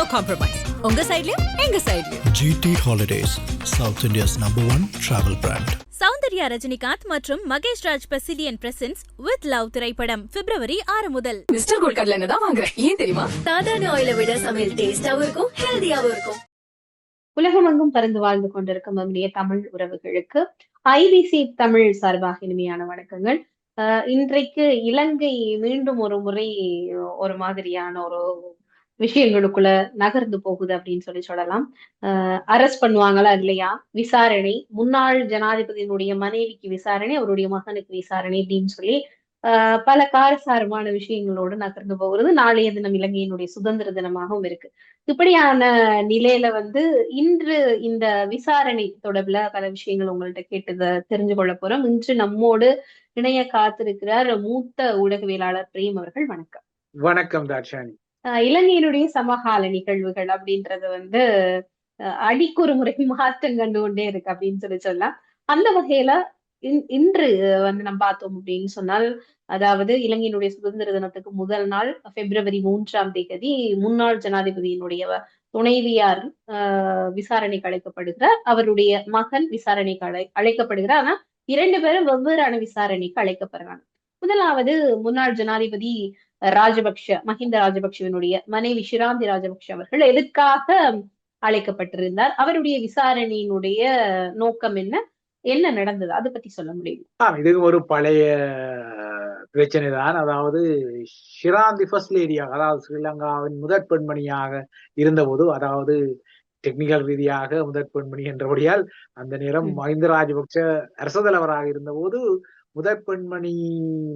No compromise உங்க சைடுலயும் எங்க சைடுலயும் GT Holidays, South India's number one travel brand. Soundarya Rajinikanth மற்றும் மகேஷ் ராஜ் பிரசிடியன் பிரசன்ஸ் வித் லவ் திரைப்படம் பிப்ரவரி ஆறு முதல். மிஸ்டர் கோல்ட் கடல தான் வாங்குறேன். ஏன் தெரியுமா? சாதாரண ஆயில விட சமையல் டேஸ்டாவும் இருக்கும் ஹெல்தியாவும் இருக்கும். உலகமெங்கும் பறந்து வாழ்ந்து கொண்டிருக்கும் நம்முடைய தமிழ் உறவுகளுக்கு ஐபிசி தமிழ் சார்பாக இனிமையான வணக்கங்கள். இன்றைக்கு இலங்கை மீண்டும் ஒரு முறை ஒரு மாதிரியான ஒரு விஷயங்களுக்குள்ள நகர்ந்து போகுது அப்படின்னு சொல்லி சொல்லலாம். அஹ் அரெஸ்ட் பண்ணுவாங்களா இல்லையா? விசாரணை. முன்னாள் ஜனாதிபதியினுடைய மனைவிக்கு விசாரணை அவருடைய மகனுக்கு விசாரணை அப்படின்னு சொல்லி பல காரசாரமான விஷயங்களோடு நகர்ந்து போகிறது. நாளைய தினம் இலங்கையினுடைய சுதந்திர தினமாகவும் இருக்கு. இப்படியான நிலையில வந்து இன்று இந்த விசாரணை தொடர்புல பல விஷயங்கள் உங்கள்ட்ட கேட்டு தெரிஞ்சு கொள்ள போறோம். இன்று நம்மோடு இணைய காத்திருக்கிறார் மூத்த ஊடகவியலாளர் பிரேம் அவர்கள். வணக்கம். வணக்கம் தாட்சாணி. அஹ் இலங்கையினுடைய சமகால நிகழ்வுகள் அப்படின்றது வந்து அஹ் அடிக்கொரு முறை மாற்றம் கண்டு கொண்டே இருக்கு அப்படின்னு சொல்லி சொல்லலாம். அந்த வகையில இன்- இன்று வந்து நம்ம பார்த்தோம் அப்படின்னு சொன்னால் அதாவது இலங்கையினுடைய சுதந்திர தினத்துக்கு முதல் நாள் பிப்ரவரி மூன்றாம் தேதி முன்னாள் ஜனாதிபதியினுடைய துணைவியார் ஆஹ் விசாரணைக்கு அழைக்கப்படுகிறார். அவருடைய மகன் விசாரணைக்கு அழை அழைக்கப்படுகிறார். ஆனா இரண்டு பேரும் வெவ்வேறான விசாரணைக்கு அழைக்கப்படுறாங்க. முதலாவது முன்னாள் ஜனாதிபதி ராஜபக்ஷ மஹிந்த ராஜபக்ஷவினுடைய மனைவி ஷிராந்தி ராஜபக்ஷ அவர்கள் எதுக்காக அழைக்கப்பட்டிருந்தார்? அவருடைய விசாரணையினுடைய நோக்கம் என்ன? என்ன நடந்தது? அதை பத்தி சொல்ல முடியும்? இது ஒரு பழைய பிரச்சனை தான் அதாவது ஷிராந்தி ஃபர்ஸ்ட் லேடியாக அதாவது ஸ்ரீலங்காவின் முதற் பெண்மணியாக இருந்தபோது அதாவது டெக்னிக்கல் ரீதியாக முதற் பெண்மணி என்றபடியால் அந்த நேரம். மஹிந்த ராஜபக்ஷ அரசு தலைவராக இருந்தபோது முதற் பெண்மணி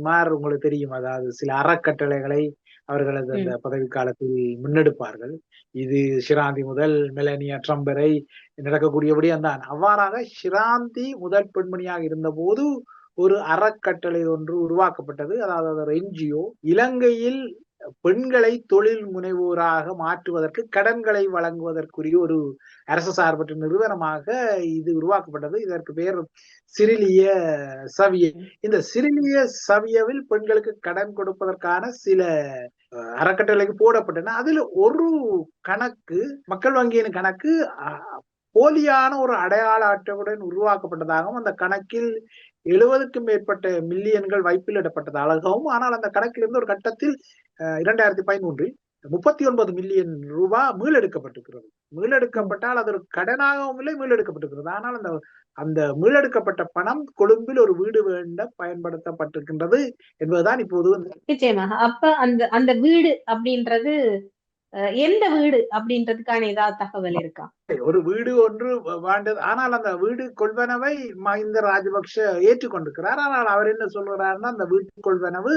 மார் உங்களுக்கு தெரியும். அதாவது சில அறக்கட்டளைகளை அவர்களது அந்த பதவி காலத்தில் முன்னெடுப்பார்கள். இது ஷிராந்தி முதல் மெலனியா ட்ரம்ப் வரை நடக்கக்கூடியபடி தான் அவ்வாறாக ஷிராந்தி முதல் பெண்மணியாக இருந்தபோது ஒரு அறக்கட்டளை ஒன்று உருவாக்கப்பட்டது. அதாவது என்ஜிஓ இலங்கையில் பெண்களை தொழில் முனைவோராக மாற்றுவதற்கு கடன்களை வழங்குவதற்குரிய ஒரு அரசு சார்பற்ற நிறுவனமாக இது உருவாக்கப்பட்டது. இதற்கு பெயர் சிறிலிய சவிய. இந்த சிறிலிய சவியவில் பெண்களுக்கு கடன் கொடுப்பதற்கான சில அறக்கட்டளைக்கு போடப்பட்டன. அதுல ஒரு கணக்கு மக்கள் வங்கியின் கணக்கு அஹ், போலியான ஒரு அடையாள அட்டையுடன் உருவாக்கப்பட்டதாகவும் அந்த கணக்கில் எழுபதுக்கும் மேற்பட்ட மில்லியன்கள் வைப்பிலிடப்பட்டதாகவும் ஆனால் அந்த கணக்கிலிருந்து ஒரு கட்டத்தில் இரண்டாயிரத்தி பதிமூன்றில் முப்பத்தி ஒன்பது மில்லியன் ரூபாய் மீளெடுக்கப்பட்டிருக்கிறது. மீளெடுக்கப்பட்டால் அது ஒரு கடனாகவும் இல்லை மீளெடுக்கப்பட்டிருக்கிறது. ஆனால் அந்த அந்த மீளெடுக்கப்பட்ட பணம் கொழும்பில் ஒரு வீடு வேண்ட பயன்படுத்தப்பட்டிருக்கின்றது என்பதுதான் இப்போது நிச்சயமாக. அப்ப அந்த அந்த வீடு அப்படின்றது எந்த வீடு அப்படின்றதுக்கான ஏதாவது தகவல் இருக்கா? ஒரு வீடு ஒன்று வாழ்ந்தது ஆனால் அந்த வீடு கொள்வனவை மஹிந்த ராஜபக்ஷ ஏற்றுக்கொண்டிருக்கிறார். ஆனால் அவர் என்ன சொல்கிறாருன்னா அந்த வீட்டு கொள்வனவு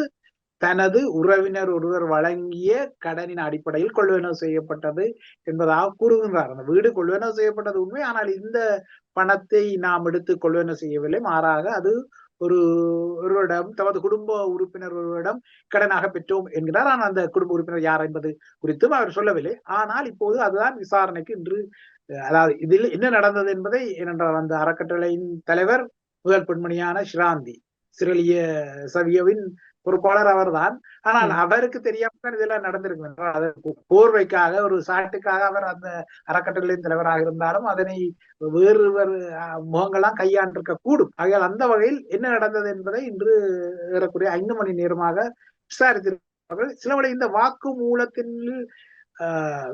தனது உறவினர் ஒருவர் வழங்கிய கடனின் அடிப்படையில் கொள்வனவு செய்யப்பட்டது என்பதாக கூறுகின்றார். அந்த வீடு கொள்வனவு செய்யப்பட்டது உண்மை. ஆனால் இந்த பணத்தை நாம் எடுத்து கொள்வனவு செய்யவில்லை. மாறாக அது ஒரு ஒருவரிடம் தமது குடும்ப உறுப்பினர் ஒருவரிடம் கடனாக பெற்றோம் என்கிறார். ஆனால் அந்த குடும்ப உறுப்பினர் யார் என்பது குறித்தும் அவர் சொல்லவில்லை. ஆனால் இப்போது அதுதான் விசாரணைக்கு இன்று அதாவது இதில் என்ன நடந்தது என்பதை ஏனென்றால் அந்த அறக்கட்டளையின் தலைவர் முதல் பெண்மணியான ஷிராந்தி சிரலிய சவியவின் பொறுப்பாளர் அவர்தான். ஆனால் அவருக்கு தெரியாம தான் இதெல்லாம் நடந்திருக்கு என்றால் அதற்கு போர்வைக்காக ஒரு சாட்டுக்காக அவர் அந்த அறக்கட்டளையின் தலைவராக இருந்தாலும் அதனை வேறு வேறு முகங்கள்லாம் கையாண்டிருக்க கூடும் ஆகையால் அந்த வகையில் என்ன நடந்தது என்பதை இன்று ஏறக்குறைய ஐந்து மணி நேரமாக விசாரித்திருக்கிறார்கள். சிலவழி இந்த வாக்கு மூலத்தின்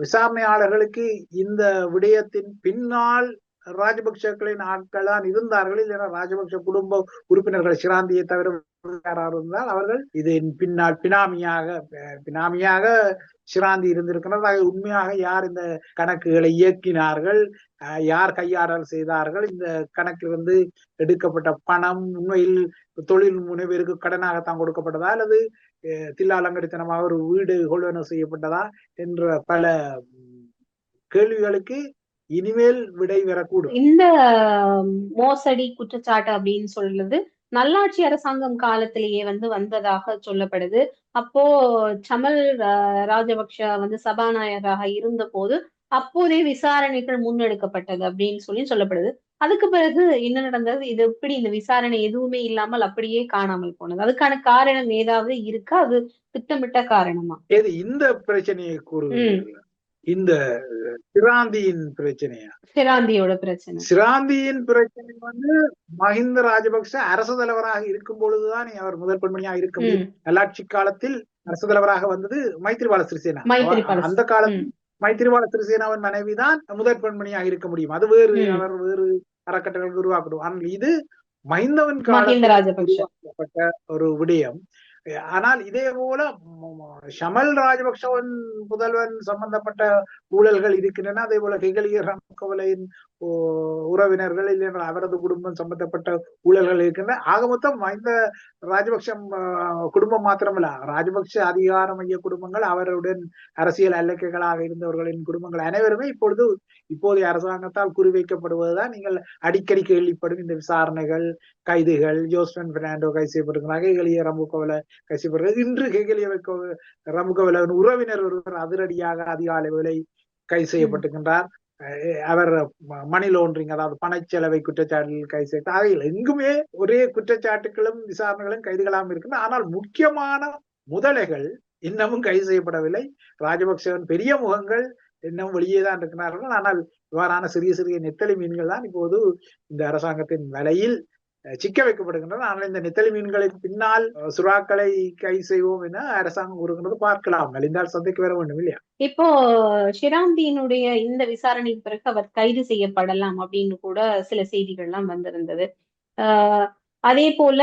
விசாரணையாளர்களுக்கு இந்த விடயத்தின் பின்னால் ராஜபக்சக்களின் ஆட்கள் தான் இருந்தார்கள். இல்லைன்னா ராஜபக்ச குடும்ப உறுப்பினர்கள் சிராந்தியை தவிர இருந்தால் அவர்கள் இதன் பின்னால் பினாமியாக பினாமியாக சிராந்தி இருந்திருக்கிறார். ஆக உண்மையாக யார் இந்த கணக்குகளை இயக்கினார்கள்? யார் கையாடல் செய்தார்கள்? இந்த கணக்கிலிருந்து எடுக்கப்பட்ட பணம் உண்மையில் தொழில் முனைவருக்கு கடனாகத்தான் கொடுக்கப்பட்டதா? அல்லது தில்லாலங்கடித்தனமாக ஒரு வீடு கொள்வன செய்யப்பட்டதா? என்ற பல கேள்விகளுக்கு இனிமேல் விடை வரக்கூடும். இந்த மோசடி குற்றச்சாட்டு அப்படின்னு சொல்றது நல்லாட்சி அரசாங்கம் காலத்திலேயே வந்து வந்ததாக சொல்லப்படுது. அப்போ சமல் ராஜபக்ஷ வந்து சபாநாயகராக இருந்த போது அப்போதே விசாரணைகள் முன்னெடுக்கப்பட்டது அப்படின்னு சொல்லி சொல்லப்படுது. அதுக்கு பிறகு என்ன நடந்தது? இது எப்படி இந்த விசாரணை எதுவுமே இல்லாமல் அப்படியே காணாமல் போனது. அதுக்கான காரணம் ஏதாவது இருக்கா? அது திட்டமிட்ட காரணமா? ஏது இந்த பிரச்சனையை கூறுகிறீர்கள்? இந்த சிராந்தியின் பிரச்சனையா? சிராந்தியோட பிரச்சனை. சிராந்தியின் பிரச்சனை வந்து மஹிந்த ராஜபக்ச அரசு தலைவராக இருக்கும் பொழுதுதான் அவர் முதல் பெண்மணியாக இருக்க முடியும். நல்லாட்சி காலத்தில் அரசு தலைவராக வந்தது மைத்திரிபால சிறிசேனா. அந்த காலத்தில் ம். மைத்திரிபால சிறிசேனாவின் மனைவிதான் முதற் பெண்மணியாக இருக்க முடியும். அது வேறு. அவர் வேறு அறக்கட்டளைகள் உருவாக்கணும் ஆனால் இது மஹிந்தவன் மஹிந்த காலத்தில் ஒரு விடயம். ஆனால் இதே போல ஷமல் ராஜபக்சவன் புதல்வன் சம்பந்தப்பட்ட ஊழல்கள் இருக்கின்றன. அதே போல ஹெகலிய ராமகவலையின் உறவினர்கள் இல்லை அவரது குடும்பம் சம்பந்தப்பட்ட ஊழல்கள் இருக்கின்றன. ஆக மொத்தம் இந்த ராஜபக்ஷம் குடும்பம் மாத்திரமல்ல ராஜபக்ஷ அதிகார மைய குடும்பங்கள் அவருடன் அரசியல் அல்லக்கைகளாக இருந்தவர்களின் குடும்பங்கள் அனைவருமே இப்பொழுது இப்போதைய அரசாங்கத்தால் குறிவைக்கப்படுவதுதான் நீங்கள் அடிக்கடி கேள்விப்படும் இந்த விசாரணைகள் கைதுகள் ஜோஸ்டன் பெர்னாண்டோ கைது செய்யப்பட்டிருக்கிறாங்க ஹெகலிய ரம்புகோவல கைது செய்யப்படுகிறது இன்று ஹெகலிய ரம்புகோவலன் உறவினர் ஒருவர் அதிரடியாக அதிகாலை வேலை கைது செய்யப்பட்டுகின்றார் அவர் ம- மணி லாண்டரிங் அதாவது பணச்செலவை குற்றச்சாட்டில் கைது செய்து அவைகள் எங்குமே ஒரே குற்றச்சாட்டுகளும் விசாரணைகளும் கைதுகளாம் இருக்கின்றன. ஆனால் முக்கியமான முதலைகள் இன்னமும் கைது செய்யப்படவில்லை. ராஜபக்சேவன் பெரிய முகங்கள் இன்னும் வெளியே தான் இருக்கிறார்கள். ஆனால் இவ்வாறான சிறிய சிறிய நெத்தலி மீன்கள் தான் இப்போது இந்த அரசாங்கத்தின் வலையில் சிக்க வைக்கப்படுகின்றன ஆனால் இந்த நெத்தலி மீன்களின் பின்னால் சுறாக்களை கை செய்வோம் என அரசாங்கம் கூறுகின்றது. பார்க்கலாம். நலிந்தால் சந்தைக்கு வர வேண்டும் இல்லையா? இப்போ ஷிராந்தியினுடைய இந்த விசாரணைக்கு பிறகு அவர் கைது செய்யப்படலாம் அப்படின்னு கூட சில செய்திகள்லாம் வந்திருந்தது. ஆஹ் அதே போல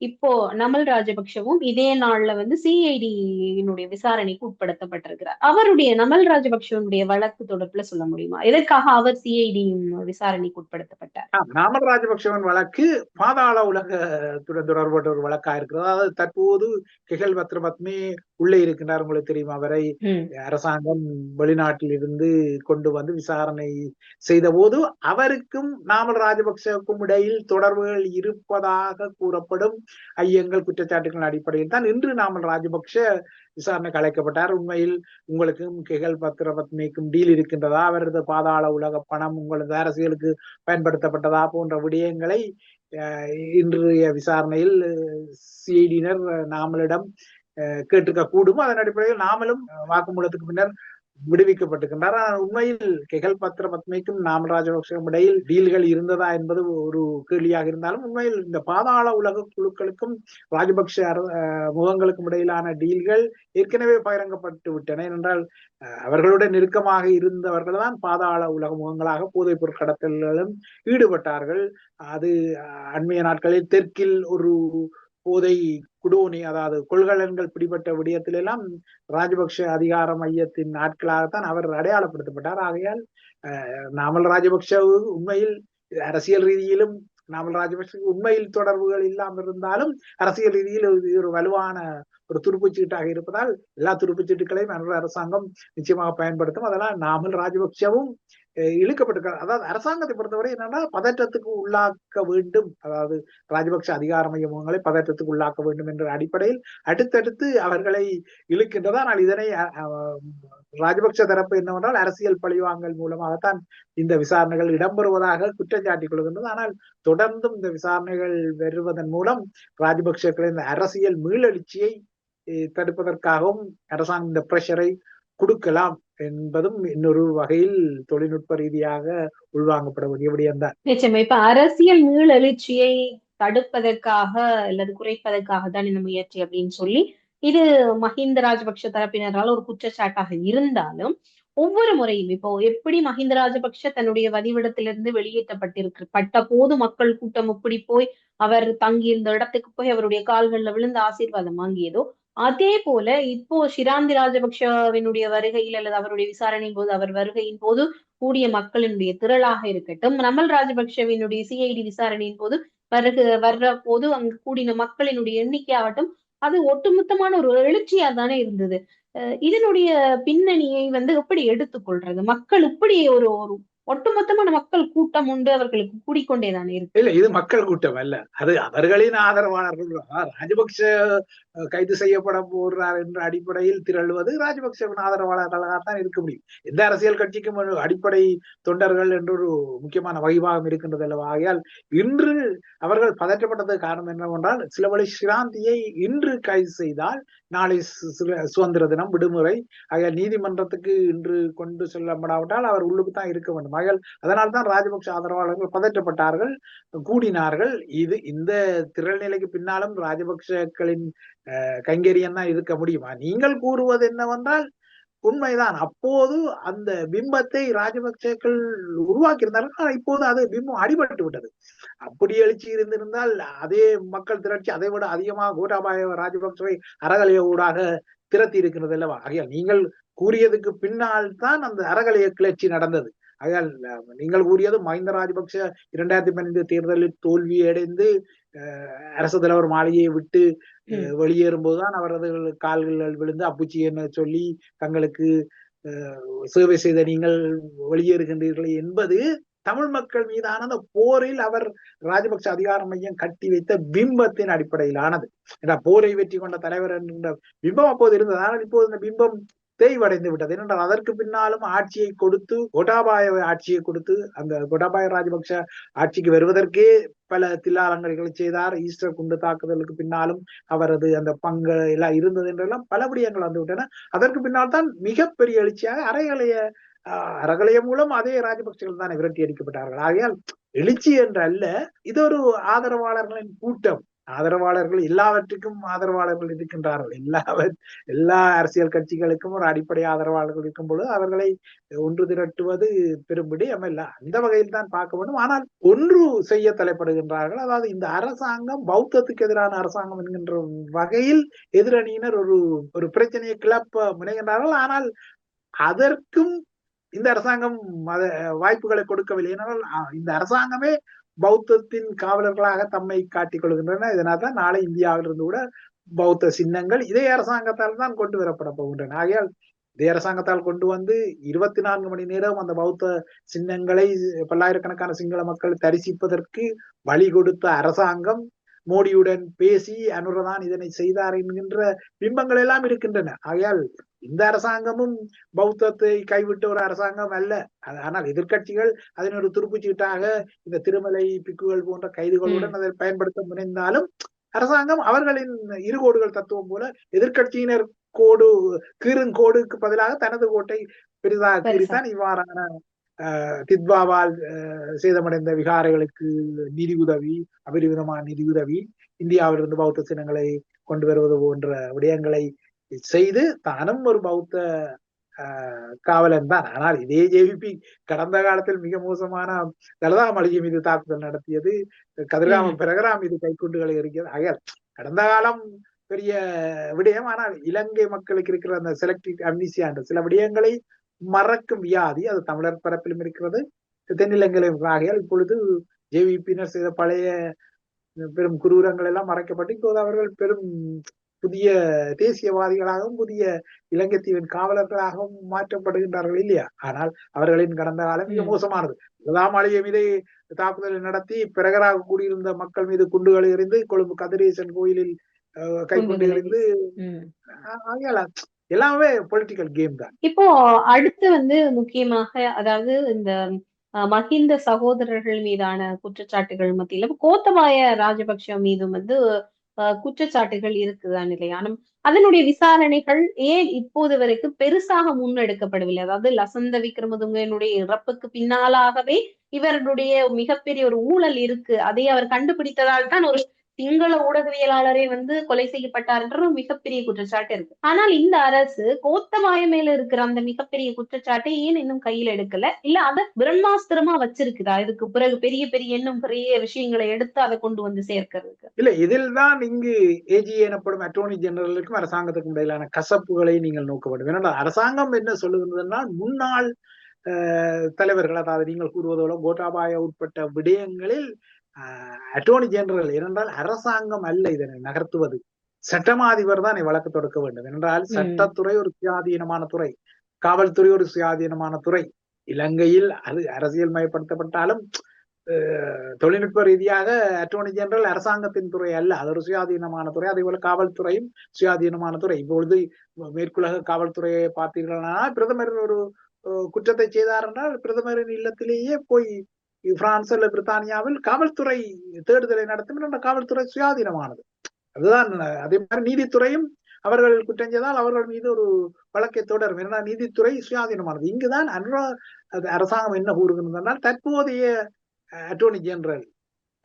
இப்போ நமல் ராஜபக்ஷவும் இதே நாள்ல வந்து சிஐடியினுடைய விசாரணைக்கு உட்படுத்தப்பட்டிருக்கிறார். அவருடைய நமல் ராஜபக்ஷவனுடைய வழக்கு தொடர்புல சொல்ல முடியுமா? எதற்காக அவர் சிஐடி விசாரணைக்கு உட்படுத்தப்பட்டார்? நாமல் ராஜபக்சவன் வழக்கு பாதாள உலகத்துடன் தொடர்பட்ட ஒரு வழக்கா இருக்கிறது. அதாவது தற்போது கிகல் பத்ரபத்மே உள்ளே இருக்கின்றார் உங்களுக்கு தெரியும்? அவரை அரசாங்கம் வெளிநாட்டில் இருந்து கொண்டு வந்து விசாரணை செய்த போது அவருக்கும் நாமல் ராஜபக்சவுக்கும் இடையில் தொடர்புகள் இருப்பதாக கூறப்படும். ஐயங்கள் குற்றச்சாட்டுகளின் அடிப்படையில் தான் இன்று நாமல் ராஜபக்ஷ விசாரணைக்கு அழைக்கப்பட்டார். உண்மையில் உங்களுக்கும் கிகல் பத்ரபத்மிக்கும் டீல் இருக்கின்றதா? அவரது பாதாள உலக பணம் உங்களது அரசியலுக்கு பயன்படுத்தப்பட்டதா? போன்ற விடயங்களை அஹ், இன்றைய விசாரணையில் சிஐடியினர் நாமளிடம் அஹ், கேட்டிருக்க கூடும் அதன் அடிப்படையில் நாமளும் வாக்குமூலத்துக்கு பின்னர் விடுவிக்கப்பட்டிருக்கின்றார் ஆனால் உண்மையில் கெகல் பத்திர பத்மைக்கும் நாமல் இடையில் டீல்கள் இருந்ததா என்பது ஒரு கேள்வியாக இருந்தாலும் உண்மையில் இந்த பாதாள உலக குழுக்களுக்கும் ராஜபக்ஷ அர- அஹ், முகங்களுக்கும் இடையிலான டீல்கள் ஏற்கனவே பகிரங்கப்பட்டு விட்டன. ஏனென்றால் அஹ், அவர்களுடன் நெருக்கமாக இருந்தவர்கள் தான் பாதாள உலக முகங்களாக போதைப் பொருட்கடத்தல்களும் ஈடுபட்டார்கள். அது அண்மைய நாட்களில் தெற்கில் ஒரு போதை குடோனி அதாவது கொள்கலன்கள் பிடிபட்ட விடயத்திலெல்லாம் ராஜபக்ஷ அதிகார மையத்தின் ஆட்களாகத்தான் அவர் அடையாளப்படுத்தப்பட்டார். ஆகையால் அஹ், நாமல் ராஜபக்ஷ உண்மையில் அரசியல் ரீதியிலும் நாமல் ராஜபக்ஷ உண்மையில் தொடர்புகள் இல்லாமல் இருந்தாலும் அரசியல் ரீதியில் ஒரு வலுவான ஒரு துருப்புச்சீட்டாக இருப்பதால் எல்லா துருப்புச்சீட்டுகளையும் அன்று அரசாங்கம் நிச்சயமாக பயன்படுத்தும். அதனால் நாமல் ராஜபக்ஷவும் அஹ், அதாவது அரசாங்கத்தை பொறுத்தவரை என்னன்னா பதற்றத்துக்கு உள்ளாக்க வேண்டும். அதாவது ராஜபக்ஷ அதிகார மையமுகங்களை பதற்றத்துக்கு உள்ளாக்க வேண்டும் என்ற அடிப்படையில் அடுத்தடுத்து அவர்களை இழுக்கின்றது? ஆனால் இதனை ராஜபக்ஷ தரப்பு என்னவென்றால் அரசியல் பழிவாங்கல் மூலமாகத்தான் இந்த விசாரணைகள் இடம்பெறுவதாக குற்றம் சாட்டிக் கொள்கின்றது. ஆனால் தொடர்ந்தும் இந்த விசாரணைகள் வருவதன் மூலம் ராஜபக்சக்களின் இந்த அரசியல் மீளெழுச்சியை தடுப்பதற்காகவும் அரசாங்கம் இந்த பிரஷரை கொடுக்கலாம். என்பதும் இன்னொரு வகையில் தொழில்நுட்ப ரீதியாக உள்வாங்கப்பட வேண்டிய விடயம்தான் நிச்சயமா. இப்ப அரசியல் மீளெழுச்சியை தடுப்பதற்காக அல்லது குறைப்பதற்காக தான் இந்த முயற்சி அப்படின்னு சொல்லி இது மஹிந்த ராஜபக்ஷ தரப்பினரால் ஒரு குற்றச்சாட்டாக இருந்தாலும் ஒவ்வொரு முறையும் இப்போ எப்படி மஹிந்த ராஜபக்ஷ தன்னுடைய வதிவிடத்திலிருந்து வெளியேற்றப்பட்டிருக்கு? பட்ட போது மக்கள் கூட்டம் இப்படி போய் அவர் தங்கியிருந்த இடத்துக்கு போய் அவருடைய கால்கள்ல விழுந்து ஆசீர்வாதம் வாங்கியதோ அதே போல இப்போ ஷிராந்தி ராஜபக்ஷவினுடைய வருகையில் அல்லது அவருடைய விசாரணையின் போது அவர் வருகையின் போது கூடிய மக்களினுடைய திரளாக இருக்கட்டும் நமல் ராஜபக்ஷவினுடைய சிஐடி விசாரணையின் போது வருக வர்ற போது அங்கு கூடின மக்களினுடைய எண்ணிக்கை ஆகட்டும் அது ஒட்டுமொத்தமான ஒரு எழுச்சியா தானே இருந்தது. அஹ் இதனுடைய பின்னணியை வந்து எப்படி எடுத்துக்கொள்றது? மக்கள் இப்படி ஒரு ஒரு ஒட்டுமொத்தமான மக்கள் கூட்டம் உண்டு அவர்களுக்கு கூடிக்கொண்டே தானே இருக்கு. இல்ல இது மக்கள் கூட்டம் அல்ல. அது அவர்களின் ஆதரவாளர்கள். ராஜபக்ஷ கைது செய்யப்பட போகிறார் என்ற அடிப்படையில் திரள்வது ராஜபக்சேவின் ஆதரவாளர்களாக தான் இருக்க முடியும். எந்த அரசியல் கட்சிக்கும் அடிப்படை தொண்டர்கள் என்ற ஒரு முக்கியமான வகைபாகம் இருக்கின்றது அல்லவா? ஆகையால் இன்று அவர்கள் பதற்றப்பட்டதுக்கு காரணம் என்னவென்றால் சில வழி சிராந்தியை இன்று கைது செய்தால் நாளை சு- சுதந்திர தினம் விடுமுறை. ஆகையால் நீதிமன்றத்துக்கு இன்று கொண்டு செல்லப்படாவிட்டால் அவர் உள்ளுக்கு தான் இருக்க வேண்டும். ஆகையால் அதனால் தான் ராஜபக்ஷ ஆதரவாளர்கள் பதற்றப்பட்டார்கள் கூடினார்கள். இது இந்த திரள் நிலைக்கு பின்னாலும் ராஜபக்சக்களின் அஹ், கைங்கரியம் தான் இருக்க முடியுமா? நீங்கள் கூறுவது என்னவென்றால் உண்மைதான். அப்போது அந்த பிம்பத்தை ராஜபக்சேக்கள் உருவாக்கியிருந்தார்கள். ஆனால் இப்போது அது பிம்பம் அடிபட்டு விட்டது. அப்படி எழுச்சி இருந்திருந்தால் அதே மக்கள் திரட்சி அதை விட அதிகமாக கோட்டாபாய ராஜபக்சவை அறகலைய ஊடாக திரத்தி இருக்கிறது அல்லவா? ஆகையால் நீங்கள் கூறியதுக்கு பின்னால் தான் அந்த அறகலைய கிளர்ச்சி நடந்தது. ஆகையால் நீங்கள் கூறியது மஹிந்த ராஜபக்ஷ இரண்டாயிரத்தி பன்னெண்டு தேர்தலில் தோல்வி அடைந்து அஹ், அரசு தலைவர் மாளிகையை விட்டு அஹ், வெளியேறும்போதுதான் அவரது கால்கள் விழுந்து அப்புச்சி என்ன சொல்லி தங்களுக்கு சேவை செய்த நீங்கள் வெளியேறுகின்றீர்கள் என்பது தமிழ் மக்கள் மீதான அந்த போரில் அவர் ராஜபக்ச அதிகார மையம் கட்டி வைத்த பிம்பத்தின் அடிப்படையிலானது. போரை வெற்றி கொண்ட தலைவர் என்ற பிம்பம் அப்போது இருந்தது. ஆனால் இப்போது இந்த பிம்பம் தேய்வடைந்து விட்டது. ஏனென்றால் அதற்கு பின்னாலும் ஆட்சியை கொடுத்து கோட்டாபாய ஆட்சியை கொடுத்து அந்த கோட்டாபாய ராஜபக்ஷ ஆட்சிக்கு வருவதற்கே பல தில்லாலங்களைகளை செய்தார். ஈஸ்டர் குண்டு தாக்குதலுக்கு பின்னாலும் அவரது அந்த பங்கு எல்லாம் இருந்தது என்றெல்லாம் பல விடயங்கள் வந்து விட்டன. அதற்கு பின்னால் தான் மிகப்பெரிய எழுச்சியாக அரைகளைய ஆஹ், அறகலைய மூலம் அதே ராஜபக்சர்கள் தான் விரட்டி அடிக்கப்பட்டார்கள். ஆகையால் எழுச்சி என்று அல்ல இது ஒரு ஆதரவாளர்களின் கூட்டம். ஆதரவாளர்கள் எல்லாவற்றுக்கும் ஆதரவாளர்கள் இருக்கின்றார்கள். எல்லா எல்லா அரசியல் கட்சிகளுக்கும் ஒரு அடிப்படை ஆதரவாளர்கள் இருக்கும் பொழுது அவர்களை ஒன்று திரட்டுவது பெரும்படி அமையல. அந்த வகையில் தான் பார்க்க வேண்டும். ஆனால் ஒன்று செய்ய தலைப்படுகின்றார்கள். அதாவது இந்த அரசாங்கம் பௌத்தத்துக்கு எதிரான அரசாங்கம் என்கின்ற வகையில் எதிரணியினர் ஒரு ஒரு பிரச்சனையை கிளப்ப முனைகின்றார்கள். ஆனால் அதற்கும் இந்த அரசாங்கம் வாய்ப்புகளை கொடுக்கவில்லை. ஏனால் இந்த அரசாங்கமே பௌத்தத்தின் காவலர்களாக தம்மை காட்டிக் கொள்கின்றன. இதனால் தான் நாளை இந்தியாவிலிருந்து கூட பௌத்த சின்னங்கள் இதே அரசாங்கத்தால் தான் கொண்டு வரப்பட போகின்றன. ஆகையால் இதே அரசாங்கத்தால் கொண்டு வந்து இருபத்தி நான்கு மணி நேரம் அந்த பௌத்த சின்னங்களை பல்லாயிரக்கணக்கான சிங்கள மக்கள் தரிசிப்பதற்கு வழி கொடுத்த அரசாங்கம் மோடியுடன் பேசி அனுரதான் இதனை செய்தார் என்கின்ற பிம்பங்கள் எல்லாம் இருக்கின்றன. ஆகையால் இந்த அரசாங்கமும் பௌத்தத்தை கைவிட்ட ஒரு அரசாங்கம் அல்ல. ஆனால் எதிர்க்கட்சிகள் அதனை ஒரு துருப்புச்சீட்டாக இந்த திருமலை பிக்குகள் போன்ற கைதுகளுடன் அதை பயன்படுத்த முனைந்தாலும் அரசாங்கம் அவர்களின் இருகோடுகள் தத்துவம் போல எதிர்க்கட்சியினர் கோடு கீறுங்கோடுக்கு பதிலாக தனது கோட்டை பெரிதாக. கீறித்தான் இவ்வாறான அஹ், தித்வாவால் அஹ், சேதமடைந்த விகாரைகளுக்கு நிதி உதவி அபரிவிதமான நிதி உதவி இந்தியாவிலிருந்து பௌத்த சின்னங்களை கொண்டு வருவது போன்ற விடயங்களை செய்து தானும் ஒரு பௌத்த ஆஹ், காவலன் தான் ஆனால் இதே ஜேவிபி கடந்த காலத்தில் மிக மோசமான லலிதா மளிகை மீது தாக்குதல் நடத்தியது கதிர்காமம் பிரகரா மீது கைக்குண்டுகளை இருக்கிறது ஆகையால் கடந்த காலம் பெரிய விடயம் ஆனால் இலங்கை மக்களுக்கு இருக்கிற அந்த செலக்டிவ் அம்னிசியா என்ற சில விடயங்களை மறக்கும் வியாதி அது தமிழர் பரப்பிலும் இருக்கிறது தென்னிலங்கையிலும். ஆகையால் இப்பொழுது ஜேவிபியினர் செய்த பழைய பெரும் குரூரங்கள் எல்லாம் மறைக்கப்பட்டு இப்போது அவர்கள் பெரும் புதிய தேசியவாதிகளாகவும் புதிய இலங்கை தீவின் காவலர்களாகவும் மாற்றப்படுகின்றார்கள் இல்லையா? ஆனால் அவர்களின் கடந்த காலம் மிக. மோசமானது. முதலாம் மாளிகை மீது தாக்குதலை நடத்தி பிறகராக கூடியிருந்த மக்கள் மீது குண்டுகளை எறிந்து கொழும்பு கதிரேசன் கோயிலில் கைக்குண்டு எறிந்து ஆகையால எல்லாமே பொலிட்டிக்கல் கேம் தான். இப்போ அடுத்து வந்து முக்கியமாக அதாவது இந்த மஹிந்த சகோதரர்கள் மீதான குற்றச்சாட்டுகள் மத்தியில கோத்தபாய ராஜபக்ஷ மீதும் வந்து குற்றச்சாட்டுகள் இருக்குதான் இல்லையா அதனுடைய விசாரணைகள் ஏன் இப்போது வரைக்கும் பெருசாக முன்னெடுக்கப்படவில்லை? அதாவது லசந்த விக்ரமதுங்கனுடைய இறப்புக்கு பின்னாலாகவே இவருடைய மிகப்பெரிய ஒரு ஊழல் இருக்கு. அதை அவர் கண்டுபிடித்ததால் தான் ஒரு சிங்கள ஊடகவியலாளரே வந்து கொலை செய்யப்பட்டார்ன்ற மிகப்பெரிய குற்றச்சாட்டு இருக்கு. ஆனால் இந்த அரசு கோத்தபாய மேல இருக்கிற அந்த மிகப்பெரிய குற்றச்சாட்டை ஏன் இன்னும் கையில் எடுக்கல? இல்ல அதை பிரம்மாஸ்திரமா வச்சிருக்குதா? இதுக்கு பிறகு பெரிய பெரிய இன்னும் பெரிய விஷயங்களை எடுத்து அதை கொண்டு வந்து சேர்க்கிறதுக்கு. இல்ல இதில் தான் இங்கு ஏஜி எனப்படும் அட்டோர்னி ஜெனரலுக்கும் அரசாங்கத்துக்கும் இடையிலான கசப்புகளை நீங்கள் நோக்க வேண்டும் ஏன்னா அரசாங்கம் என்ன சொல்லுகின்றதுன்னா முன்னாள் தலைவர்கள் அதாவது நீங்கள் கூறுவதோட கோட்டாபாய உட்பட்ட விடயங்களில் அட்டோர்னி ஜெனரல் ஏனென்றால் அரசாங்கம் அல்ல இதனை நகர்த்துவது. சட்டமாதிபர் தான் வழக்கு தொடுக்க வேண்டும். ஏனென்றால் ம். சட்டத்துறை ஒரு சுயாதீனமான துறை. காவல்துறை ஒரு சுயாதீனமான துறை. இலங்கையில் அது அரசியல் மயப்படுத்தப்பட்டாலும் தொழில்நுட்ப ரீதியாக அட்டோர்னி ஜெனரல் அரசாங்கத்தின் துறை அல்ல. அது ஒரு சுயாதீனமான துறை. அதே போல காவல்துறையும் சுயாதீனமான துறை. இப்பொழுது மேற்குலக காவல்துறையை பார்த்தீர்களானால் பிரதமர் ஒரு குற்றத்தை செய்தார் என்றால் பிரதமரின் இல்லத்திலேயே போய் பிரான்ஸ் அல்ல பிரித்தானியாவில் காவல்துறை தேடுதலை நடத்தும் என்ற காவல்துறை சுயாதீனமானது. அதுதான் அதே மாதிரி நீதித்துறையும் அவர்கள் குற்றம் செய்தால் அவர்கள் மீது ஒரு வழக்கை தொடரும். ஏன்னா நீதித்துறை சுயாதீனமானது. இங்குதான் அனுரா அது அரசாங்கம் என்ன கூறுகிறது என்றால் தற்போதைய அட்டோர்னி ஜெனரல்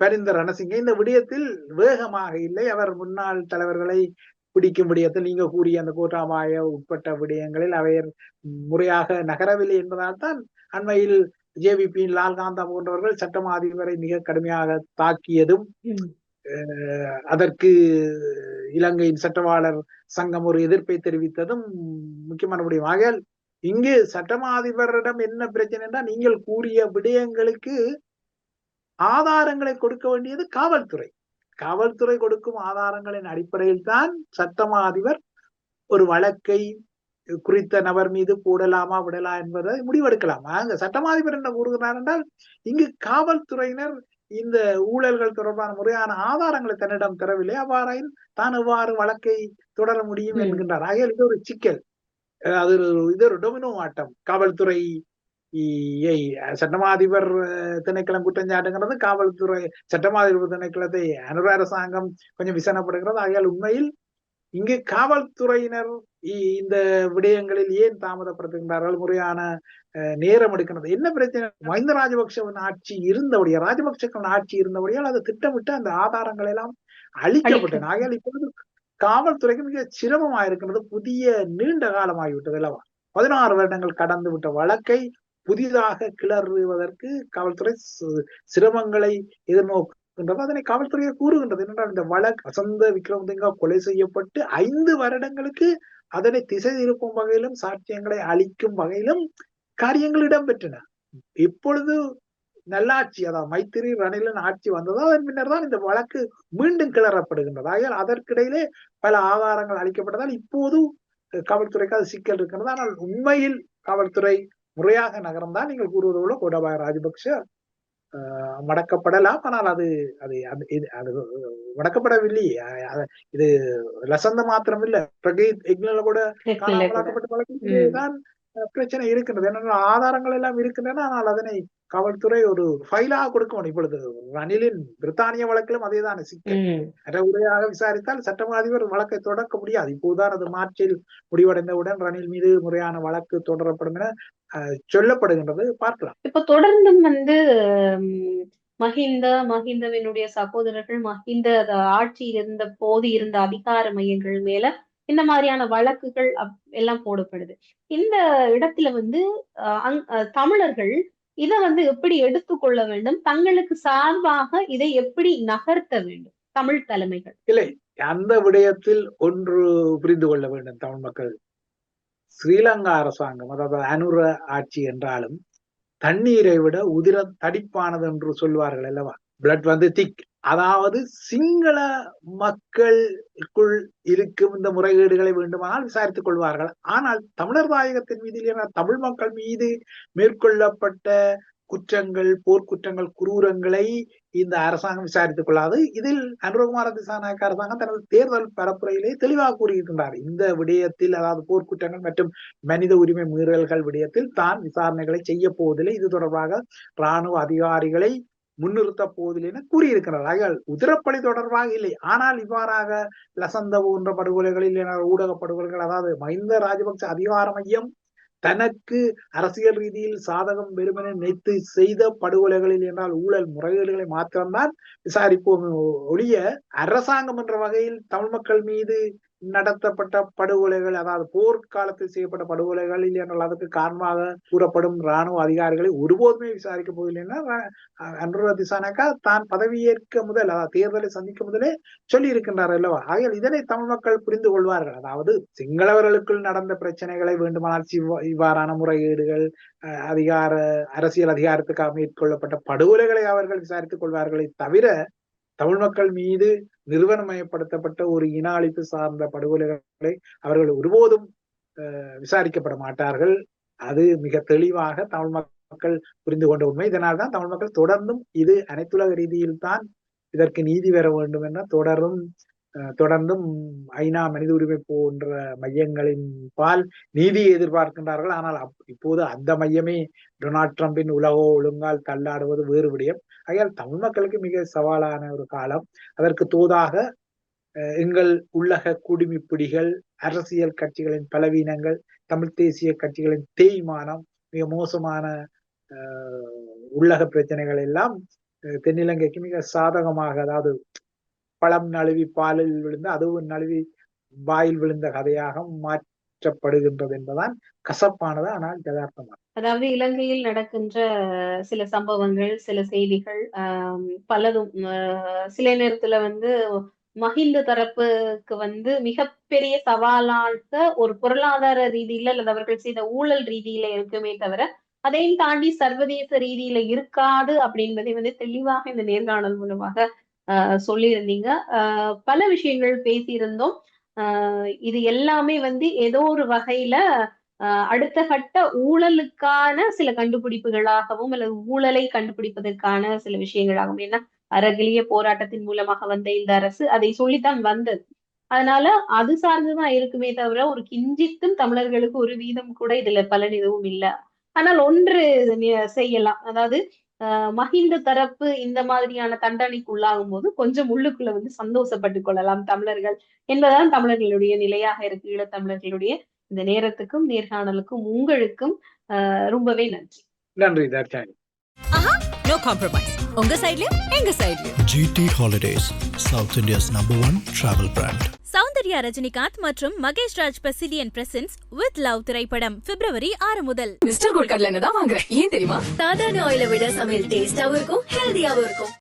பரிந்த ரணசிங்க இந்த விடயத்தில் வேகமாக இல்லை. அவர் முன்னாள் தலைவர்களை பிடிக்கும் விடயத்தில் நீங்க கூறிய அந்த கோட்டாமாய உட்பட்ட விடயங்களில் அவையர் முறையாக நகரவில்லை என்பதால் தான் அண்மையில் ஜேவிபியின் லால்காந்தா போன்றவர்கள் சட்டமா அதிபரை மிக கடுமையாக தாக்கியதும் அதற்கு இலங்கையின் சட்டவாளர் சங்கம் ஒரு எதிர்ப்பை தெரிவித்ததும் முக்கியமான விடயம் ஆகையால் இங்கு சட்டமா அதிபரிடம் என்ன பிரச்சனை என்றால் நீங்கள் கூறிய விடயங்களுக்கு ஆதாரங்களை கொடுக்க வேண்டியது காவல்துறை. காவல்துறை கொடுக்கும் ஆதாரங்களின் அடிப்படையில் தான் சட்டமா அதிபர் ஒரு வழக்கை குறித்த நபர் மீது போடலாமா விடலாம் என்பதை முடிவெடுக்கலாம். அங்க சட்டமாதிபர் என்ன கூறுகிறார் என்றால் இங்கு காவல்துறையினர் இந்த ஊழல்கள் தொடர்பான முறையான ஆதாரங்களை தன்னிடம் தரவில்லை அவ்வாறாயின் தான் எவ்வாறு வழக்கை தொடர முடியும். என்கின்றார். ஆகையால் இது ஒரு சிக்கல். அது இது ஒரு டொமினோ ஆட்டம். காவல்துறை சட்டமாதிபர் திணைக்களம் குற்றஞ்சாட்டுங்கிறது காவல்துறை சட்டமாதிபர் திணைக்களத்தை அனுர அரசாங்கம் கொஞ்சம் விசனப்படுகிறது ஆகையால் உண்மையில் இங்கு காவல்துறையினர் இந்த விடயங்களில் ஏன் தாமதப்படுத்துகின்றார்கள்? முறையான நேரம் எடுக்கிறது என்ன பிரச்சனை? மஹிந்த ராஜபக்சவின் ஆட்சி இருந்தபடியா ராஜபக்சவின் ஆட்சி இருந்தபடியால் அது திட்டமிட்டு அந்த ஆதாரங்கள் எல்லாம் அழிக்கப்பட்டன ஆகையால் இப்பொழுது காவல்துறைக்கு மிக சிரமமா இருக்கின்றது. புதிய நீண்ட காலமாகிவிட்டது அல்லவா? பதினாறு வருடங்கள் கடந்து விட்ட வழக்கை புதிதாக கிளறுவதற்கு காவல்துறை சிரமங்களை எதிர்நோக்குகின்றது அதனை காவல்துறையை கூறுகின்றது. என்னென்றால் இந்த வழக்கு வசந்த விக்ரமசிங்கா கொலை செய்யப்பட்டு ஐந்து வருடங்களுக்கு அதனை திசை திருப்பும் வகையிலும் சாட்சியங்களை அளிக்கும் வகையிலும் காரியங்கள் இடம்பெற்றன. இப்பொழுது நல்லாட்சி அதாவது மைத்திரி ரணிலன் ஆட்சி வந்ததோ அதன் பின்னர் தான் இந்த வழக்கு மீண்டும் கிளறப்படுகின்றது. ஆகையால் அதற்கிடையிலே பல ஆதாரங்கள் அளிக்கப்பட்டதால் இப்போது காவல்துறைக்கு அது சிக்கல் இருக்கின்றது ஆனால் உண்மையில் காவல்துறை முறையாக நகர்ந்தால் நீங்கள் கூறுவது போல கோடபாய ராஜபக்ஷ மடக்கப்படலாம். ஆனால் அது அது அது இது அது மடக்கப்படவில்லையே. இது லசந்த மாத்திரம் இல்ல பிரகீத் எக்னல கூட காணாமலாக்கப்பட்ட வழக்கில் தான் அஹ், பிரச்சனை இருக்கின்றது. என்னென்ன ஆதாரங்கள் எல்லாம் இருக்கின்றன ஆனால் அதனை காவல்துறை ஒரு ஃபைலாக கொடுக்கணும் இப்பொழுது ரணிலின் பிரித்தானிய வழக்கிலும் அதேதான் சிக்கல். அறவுரையாக விசாரித்தால் சட்டமா அதிபர் வழக்கை தொடக்க முடியாது. இப்போதுதான் அது மார்ச்சில் முடிவடைந்தவுடன் ரணில் மீது முறையான வழக்கு தொடரப்படும் என அஹ், சொல்லப்படுகின்றது. பார்க்கலாம். இப்ப தொடர்ந்தும் வந்து மஹிந்த மஹிந்தவினுடைய சகோதரர்கள் மஹிந்த ஆட்சியில் இருந்த போது இருந்த அதிகார மையங்கள் மேல இந்த மாதிரியான வழக்குகள் அப்- எல்லாம் போடப்படுது. இந்த இடத்துல வந்து அங்- அஹ், தமிழர்கள் இதை வந்து எப்படி எடுத்துக்கொள்ள வேண்டும்? தங்களுக்கு சார்பாக இதை எப்படி நகர்த்த வேண்டும்? தமிழ் தலைமைகள். இல்லை அந்த விடயத்தில் ஒன்று புரிந்து கொள்ள வேண்டும் தமிழ் மக்கள். ஸ்ரீலங்கா அரசாங்கம் அதாவது அனுர ஆட்சி என்றாலும் தண்ணீரை விட உதிரம் தடிப்பானது என்று சொல்வார்கள் அல்லவா? பிளட் வந்து திக் அதாவது சிங்கள மக்களுக்குள் இருக்கும் இந்த முறைகேடுகளை வேண்டுமானால் விசாரித்துக் கொள்வார்கள். ஆனால் தமிழர் தாயகத்தின் மீது இல்லையா தமிழ் மக்கள் மீது மேற்கொள்ளப்பட்ட குற்றங்கள் போர்க்குற்றங்கள் குரூரங்களை இந்த அரசாங்கம் விசாரித்துக் கொள்ளாது. இதில் அனுரகுமார திசாநாயக்க அரசாங்கம் தனது தேர்தல் பரப்புரையிலே தெளிவாக கூறியிருக்கின்றார். இந்த விடயத்தில் அதாவது போர்க்குற்றங்கள் மற்றும் மனித உரிமை மீறல்கள் விடயத்தில் தான் விசாரணைகளை செய்ய போவதில்லை. இது தொடர்பாக ராணுவ அதிகாரிகளை முன்னிறுத்த போவதில்லை என கூறியிருக்கிறார். ஆகையால் உதிரப்பலி தொடர்பாக இல்லை. ஆனால் இவ்வாறாக லசந்த போன்ற படுகொலைகளில் ஊடக படுகொலைகள் அதாவது மஹிந்த ராஜபக்ச அதிகார மையம் தனக்கு அரசியல் ரீதியில் சாதகம் வெறுமனே நினைத்து செய்த படுகொலைகளில் என்றால் ஊழல் முறைகேடுகளை மாத்திரம்தான் விசாரிப்போம். ஒழிய அரசாங்கம் என்ற வகையில் தமிழ் மக்கள் மீது நடத்தப்பட்ட படுகொலைகள் அதாவது போர்க்காலத்தில் செய்யப்பட்ட படுகொலைகள் இல்லை என்றால் அதற்கு காரணமாக கூறப்படும் ராணுவ அதிகாரிகளை ஒருபோதுமே விசாரிக்க போவதில்லை அனுர திசானாக்கா தான் பதவியேற்க முதல் அதாவது தேர்தலை சந்திக்க முதலே சொல்லி இருக்கின்றார் அல்லவா? ஆகையால் இதனை தமிழ் மக்கள் புரிந்து கொள்வார்கள். அதாவது சிங்களவர்களுக்குள் நடந்த பிரச்சனைகளை வேண்டுமானால் இவ்வாறான முறையீடுகள் அஹ், அதிகார அரசியல் அதிகாரத்துக்காக மேற்கொள்ளப்பட்ட படுகொலைகளை அவர்கள் விசாரித்துக் கொள்வார்களை தவிர தமிழ் மக்கள் மீது நிறுவனமயப்படுத்தப்பட்ட ஒரு இன அழிப்பு சார்ந்த படுகொலைகளை அவர்கள் ஒருபோதும் அஹ், விசாரிக்கப்பட மாட்டார்கள். அது மிக தெளிவாக தமிழ் மக்கள் புரிந்து கொண்ட உண்மை. இதனால் தான் தமிழ் மக்கள் தொடர்ந்தும் இது அனைத்துலக ரீதியில் தான் இதற்கு நீதி பெற வேண்டும் என தொடரும் தொடர்ந்தும் ஐநா மனித உரிமை போன்ற மையங்களின் பால் நீதியை எதிர்பார்க்கின்றார்கள். ஆனால் அப்- இப்போது அந்த மையமே டொனால்ட் ட்ரம்பின் உலகோ ஒழுங்கால் தள்ளாடுவது வேறு விடயம். ஆகையால் தமிழ் மக்களுக்கு மிக சவாலான ஒரு காலம். அதற்கு தோதாக அஹ், எங்கள் உள்ளக குடிமிப்பிடிகள் அரசியல் கட்சிகளின் பலவீனங்கள் தமிழ் தேசிய கட்சிகளின் தேய்மானம் மிக மோசமான அஹ், உள்ளக பிரச்சனைகள் எல்லாம் அஹ், தென்னிலங்கைக்கு மிக சாதகமாக அதாவது பழம் நழுவி பாலில் விழுந்து அதுவும் நழுவி வாயில் விழுந்த கதையாக மாற்றப்படுகின்றது என்பதுதான் கசப்பானது ஆனால் யதார்த்தமானது. அதாவது இலங்கையில் நடக்கின்ற சில சம்பவங்கள் சில செய்திகள் பலதும் ஆஹ், சில நேரத்துல வந்து மஹிந்த தரப்புக்கு வந்து மிகப்பெரிய சவாலாக ஒரு பொருளாதார ரீதியில அல்லது அவர்கள் செய்த ஊழல் ரீதியில இருக்குமே தவிர அதையும் தாண்டி சர்வதேச ரீதியில இருக்காது அப்படின்பதை வந்து தெளிவாக இந்த நேர்காணல் மூலமாக சொல்லியிருந்தீங்க. ஆஹ், பல விஷயங்கள் பேசியிருந்தோம். ஆஹ், இது எல்லாமே வந்து ஏதோ ஒரு வகையில அடுத்த கட்ட ஊழலுக்கான சில கண்டுபிடிப்புகளாகவும் அல்லது ஊழலை கண்டுபிடிப்பதற்கான சில விஷயங்களாகவும் ஏன்னா அறகிலிய போராட்டத்தின் மூலமாக வந்த இந்த அரசு அதை சொல்லித்தான் வந்தது. அதனால அது சார்ந்துதான் இருக்குமே தவிர ஒரு கிஞ்சித்தும் தமிழர்களுக்கு ஒரு வீதம் கூட இதுல பலன் எதுவும் இல்லை. ஆனால் ஒன்று செய்யலாம். அதாவது மஹிந்த தரப்பு இந்த மாதிரியான தண்டனைக்கு உள்ளாகும் போது கொஞ்சம் உள்ளுக்குள்ள வந்து சந்தோஷப்பட்டுக் கொள்ளலாம் தமிழர்கள். என்பதுதான் தமிழர்களுடைய நிலையாக இருக்கு. ஈழத்தமிழர்களுடைய இந்த நேரத்துக்கும் நேர்காணலுக்கும் உங்களுக்கும் ஆஹ் ரொம்பவே நன்றி. நன்றி உங்க சைடுலயும் எங்க சைடுலயும் GT Holidays, South India's number one travel brand. Soundarya Rajinikanth மற்றும் Mahesh Raj பெசிலியன் presents with love திரைப்படம் பிப்ரவரி ஆறு முதல். மிஸ்டர் கோல்ட் கடலை தான் வாங்குறேன் ஏன் தெரியுமா? சாதாரண ஆயிலை விட சமையல் டேஸ்டாவும் இருக்கும் ஹெல்தியாவும் இருக்கும்.